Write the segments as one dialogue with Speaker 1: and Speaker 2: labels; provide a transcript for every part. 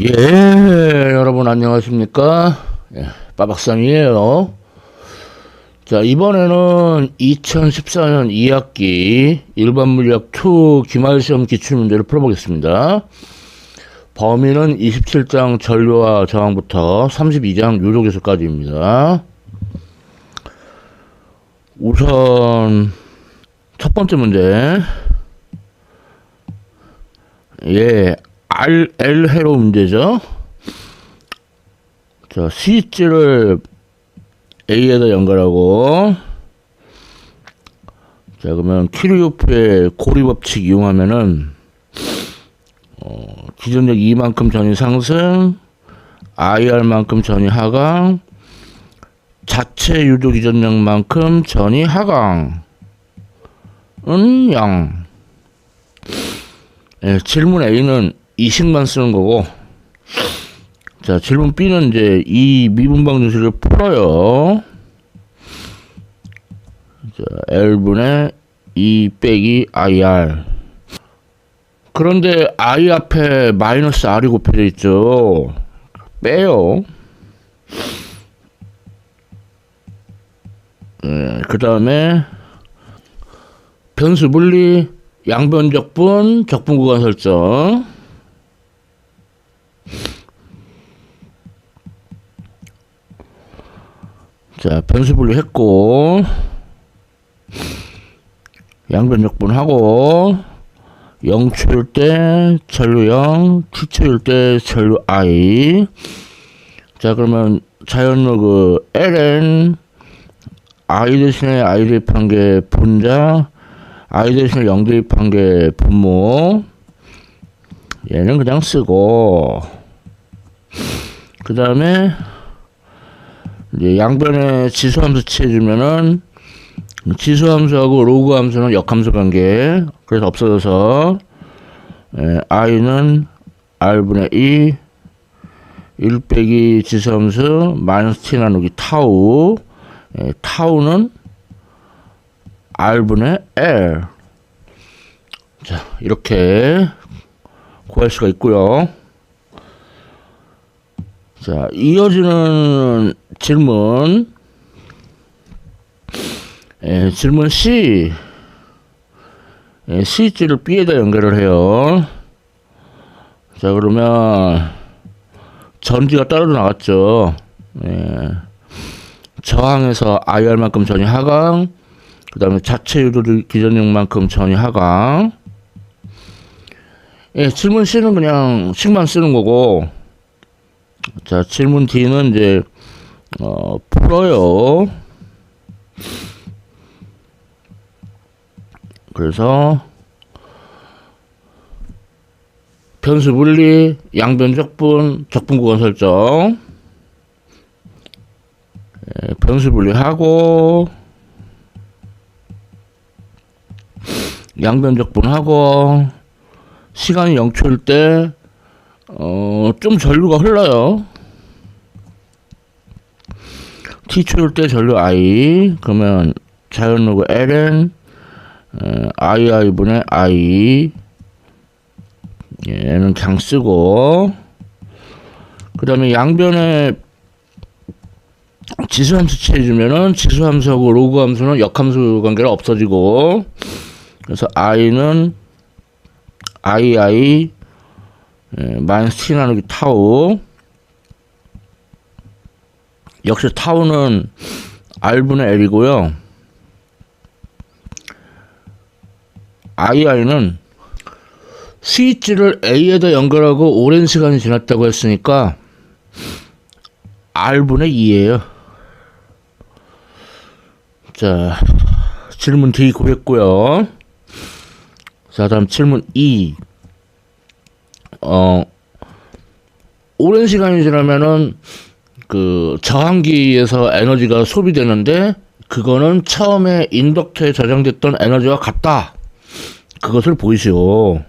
Speaker 1: 예, 여러분 안녕하십니까? 예, 빠박상이에요. 자, 이번에는 2014년 2학기 일반 물리학 2 기말 시험 기출 문제를 풀어보겠습니다. 범위는 27장 전류와 저항부터 32장 유도기술까지입니다. 우선 첫 번째 문제. 예, R, L 회로 문제죠. 자, C지를 A에다 연결하고, 자, 그러면 키르요프의 고리 법칙 이용하면은, 어, 기존력 2만큼 전이 상승, IR만큼 전이 하강, 자체 유도 기존력만큼 전이 하강, 은 0. 예, 질문 A는 이식만 쓰는 거고, 자, 질문 B는 이제 이 미분방 정식을 풀어요. 자, L분의 2 빼기 IR. 그런데 I 앞에 마이너스 R이 곱해져 있죠. 빼요. 예, 그 다음에 변수 분리, 양변적분, 적분 구간 설정. 자, 변수 분리했고, 양변적분하고, 0초일 때 전류 0, t초일 때 전류 i. 자, 그러면 자연로그 ln, i 대신에 i 대입한 게 분자, i 대신에 0 대입한 게 분모. 얘는 그냥 쓰고, 그 다음에, 이제 양변에 지수함수 취해주면은 지수함수하고 로그 함수는 역함수 관계 그래서 없어져서 에, i는 r분의 2 1 빼기 지수함수 마이너스 t 나누기 타우 에, 타우는 r분의 l. 자 이렇게 구할 수가 있고요 자 이어지는 질문. 예, 질문 C. 예, C지를 B에다 연결을 해요. 자 그러면 전지가 떨어져 나갔죠. 예, 저항에서 IR만큼 전이 하강 그 다음에 자체 유도 기전력만큼 전이 하강. 예, 질문 C는 그냥 식만 쓰는 거고 자, 질문 D는 이제, 어, 풀어요. 그래서, 변수 분리, 양변 적분, 적분 구간 설정. 예, 변수 분리하고, 양변 적분하고, 시간이 0초일 때, 어, 좀 전류가 흘러요. T초일 때 전류 I, 그러면 자연 로그 L은, 어, II분의 I, 얘는 그냥 쓰고, 그 다음에 양변에 지수함수 취해주면은 지수함수하고 로그 함수는 역함수 관계가 없어지고, 그래서 I는 II, 예, 마이너스 t 나누기 타우. 역시 타우는 r분의 l이고요. Ii는 스위치를 a에다 연결하고 오랜 시간이 지났다고 했으니까 r분의 2예요. 자 질문 D 구했고요. 자 다음 질문 E 어, 오랜 시간이 지나면은 그 저항기에서 에너지가 소비되는데 그거는 처음에 인덕터에 저장됐던 에너지와 같다. 그것을 보이시오.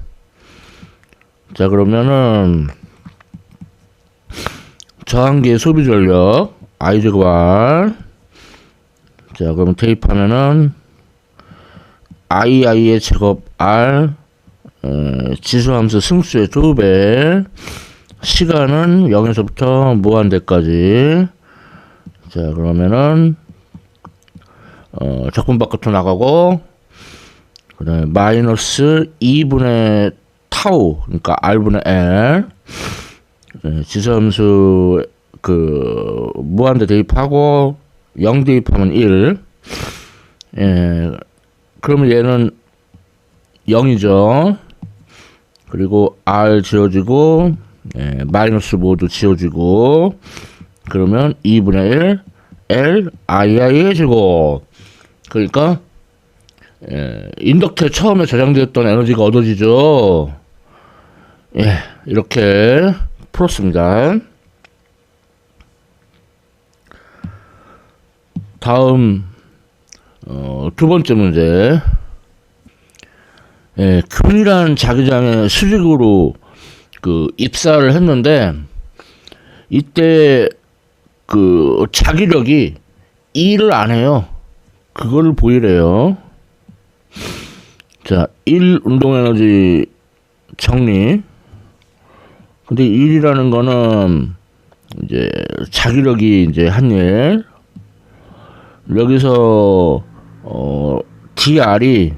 Speaker 1: 자, 그러면은 저항기의 소비 전력 R 자, 그럼 대입하면은 II의 제곱 R 어, 지수함수 승수의 두 배. 시간은 0에서부터 무한대까지. 자, 그러면은, 어, 적분 바깥으로 나가고, 그 다음에 마이너스 2분의 타우, 그러니까 R분의 L. 네, 지수함수, 그, 무한대 대입하고, 0 대입하면 1. 예, 그러면 얘는 0이죠. 그리고 R 지워지고, 예, 마이너스 모두 지워지고, 그러면 2분의 1, L, II의 제곱. 그러니까, 예, 인덕터에 처음에 저장되었던 에너지가 얻어지죠. 예, 이렇게 풀었습니다. 다음, 어, 두 번째 문제. 예, 균이라는 자기장에 수직으로 그 입사를 했는데, 이때 그 자기력이 일을 안 해요. 그거를 보이래요. 자, 1 운동 에너지 정리. 근데 1이라는 거는 이제 자기력이 이제 한 일. 여기서 어 DR이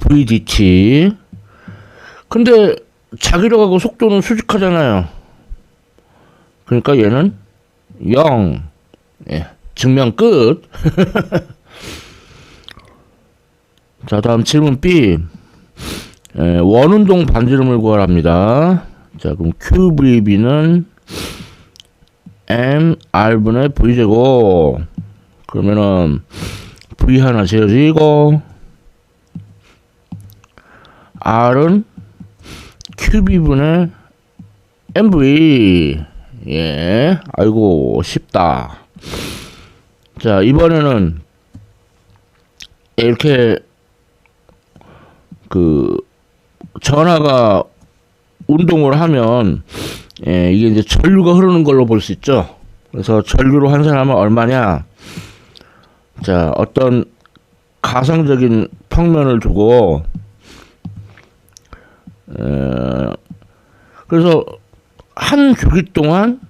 Speaker 1: VDT. 근데 자기력하고 속도는 수직하잖아요. 그러니까 얘는 0. 예, 증명 끝. 자, 다음 질문 B. 예, 원운동 반지름을 구하랍니다. 자, 그럼 QVB는 M R분의 V제곱. 그러면은 V 하나 지어지고 R은 QB분의 MV. 예, 아이고, 쉽다. 자, 이번에는 이렇게 그 전화가 운동을 하면 예, 이게 이제 전류가 흐르는 걸로 볼 수 있죠. 그래서 전류로 환산하면 얼마냐? 자, 어떤 가상적인 평면을 두고 에, 그래서 한 주기 동안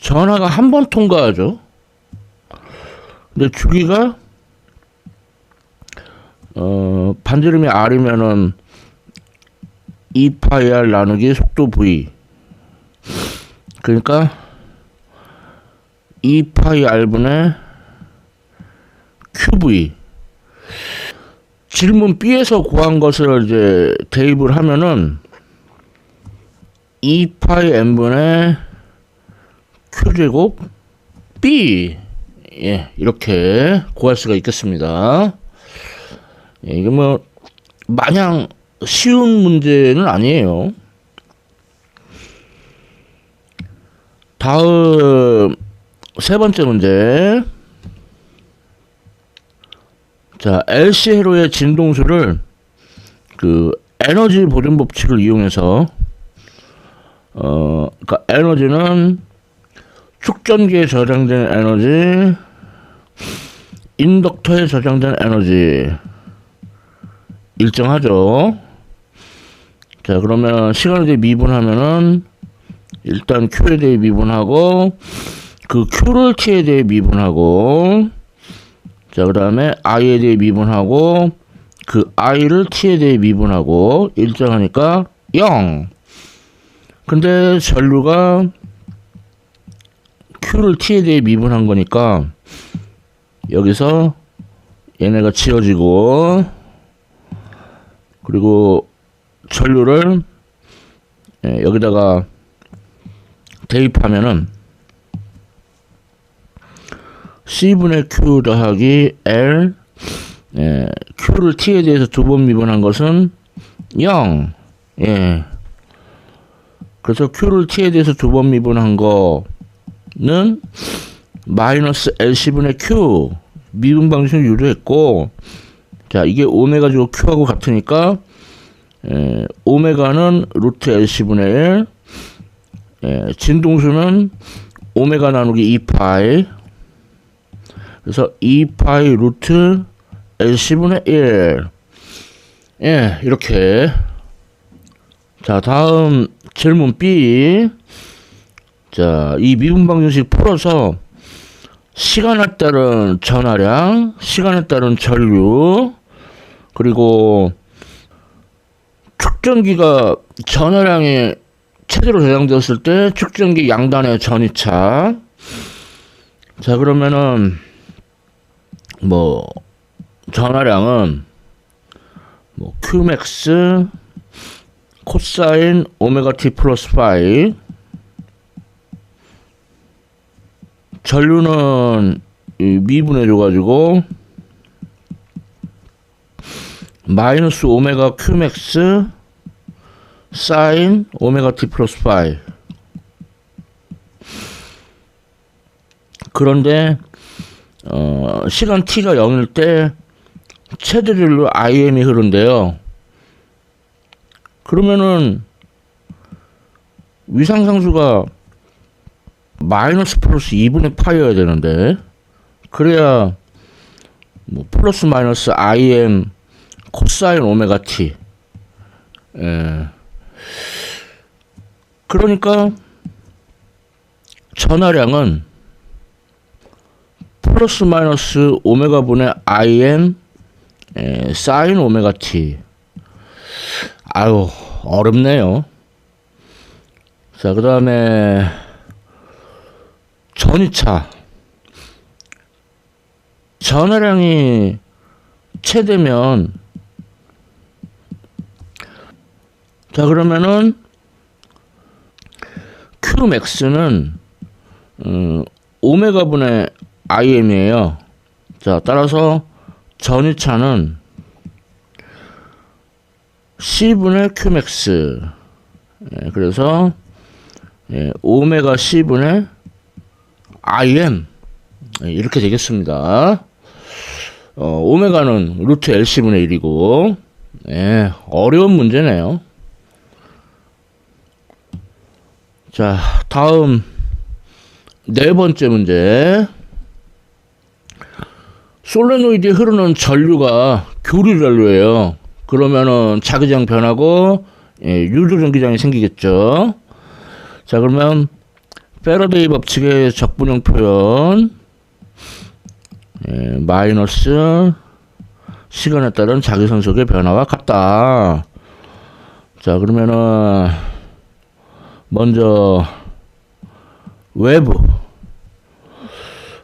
Speaker 1: 전화가 한 번 통과하죠. 근데 주기가 어, 반지름이 R이면은 2파이 R 나누기 속도 V. 그러니까 2파이 R분의 QV. 질문 B에서 구한 것을 이제 대입을 하면은 2파이 N분의 Q제곱 B. 예, 이렇게 구할 수가 있겠습니다. 예, 이게 뭐 마냥 쉬운 문제는 아니에요. 다음 세 번째 문제. 자, LC 회로의 진동수를 그 에너지 보존 법칙을 이용해서 어, 그러니까 에너지는 축전기에 저장된 에너지, 인덕터에 저장된 에너지 일정하죠. 자, 그러면 시간에 대해 미분하면은 일단 Q에 대해 미분하고 그 Q를 T에 대해 미분하고 자, 그 다음에 I에 대해 미분하고 그 I를 T에 대해 미분하고 일정하니까 0. 근데 전류가 Q를 T에 대해 미분한 거니까 여기서 얘네가 지워지고 그리고 전류를 예, 여기다가 대입하면은 C분의 Q 더하기 L 예, Q를 T에 대해서 두 번 미분한 것은 0 예. 그래서 Q를 T에 대해서 두 번 미분한 거는 마이너스 LC분의 Q 미분 방식을 유도했고 자, 이게 오메가 지고 Q하고 같으니까 에, 오메가는 루트 LC분의 1 에, 진동수는 오메가 나누기 2파이 그래서 2파이 루트 LC분의 1 예, 이렇게 자, 다음 질문 B. 자, 이 미분 방정식 풀어서 시간에 따른 전하량, 시간에 따른 전류, 그리고 축전기가 전하량이 최대로 저장되었을 때 축전기 양단의 전이차. 자, 그러면은 뭐 전하량은 뭐 Qmax 코사인 오메가 T 플러스 파이. 전류는 이 미분해 줘가지고 마이너스 오메가 Qmax 사인 오메가 T 플러스 파이. 그런데 어, 시간 t가 0일 때 최대율로 IM이 흐른대요. 그러면은 위상상수가 마이너스 플러스 2분의 파이여야 되는데 그래야 뭐 플러스 마이너스 IM 코사인 오메가 T 예. 그러니까 전하량은 플러스 마이너스 오메가 분의 IM 에, 사인 오메가 T 아유 어렵네요. 자 그 다음에 전이차. 전하량이 최대면 자 그러면은 Qmax는 음, 오메가 분의 IM이에요. 자, 따라서 전이차는 C분의 Qmax. 예, 그래서 예, 오메가 C분의 IM. 예, 이렇게 되겠습니다. 어, 오메가는 루트 LC분의 1이고, 예, 어려운 문제네요. 자, 다음 네 번째 문제. 솔레노이드에 흐르는 전류가 교류 전류예요. 그러면은 자기장 변하고 예, 유도 전기장이 생기겠죠. 자, 그러면 페러데이 법칙의 적분형 표현 예, 마이너스 시간에 따른 자기선속의 변화와 같다. 자, 그러면은 먼저 외부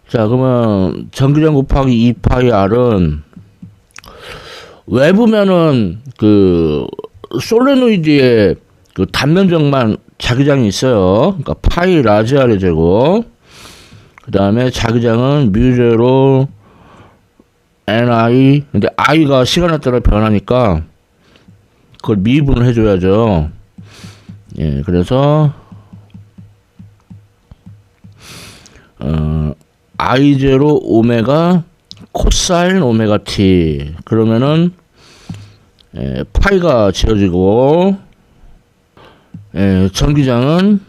Speaker 1: 자 그러면 전기장 곱하기 2파이 R은 외부면은 그 솔레노이드의 그 단면적만 자기장이 있어요. 그러니까 파이 라지 R의 제곱. 그 다음에 자기장은 뮤제로 NI. 근데 I가 시간에 따라 변하니까 그걸 미분을 해줘야죠. 예, 그래서 어, I 제로 오메가 코사인 오메가 T. 그러면은 에, 파이가 지어지고 에, 전기장은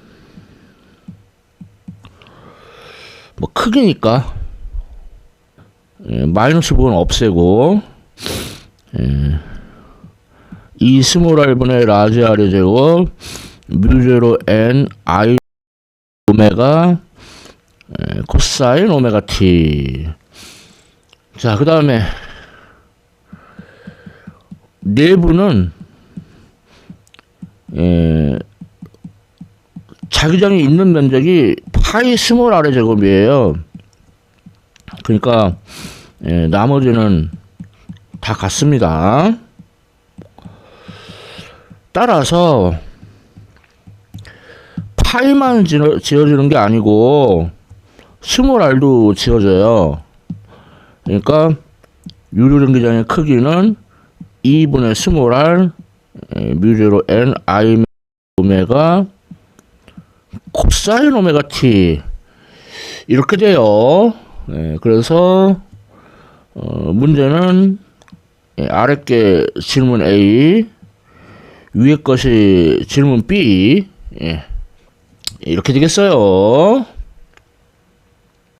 Speaker 1: 뭐 크기니까 에, 마이너스 부분 없애고 에, 이 스몰 R분의 라지 R의 제곱 뮤제로 N I 오메가 에, 코사인 오메가 t. 자, 그 다음에 내부는 에, 자기장이 있는 면적이 파이 스몰 아래 제곱이에요. 그러니까 에, 나머지는 다 같습니다. 따라서 파이만 지어지는 게 아니고 스몰 알도 지어져요. 그러니까 유료 전기장의 크기는 2분의 스몰 r 뮤제로 n i 오메가 코사인 오메가 t 이렇게 돼요. 네, 그래서 어, 문제는 예, 아래 게 질문 A, 위에 것이 질문 B, 예, 이렇게 되겠어요.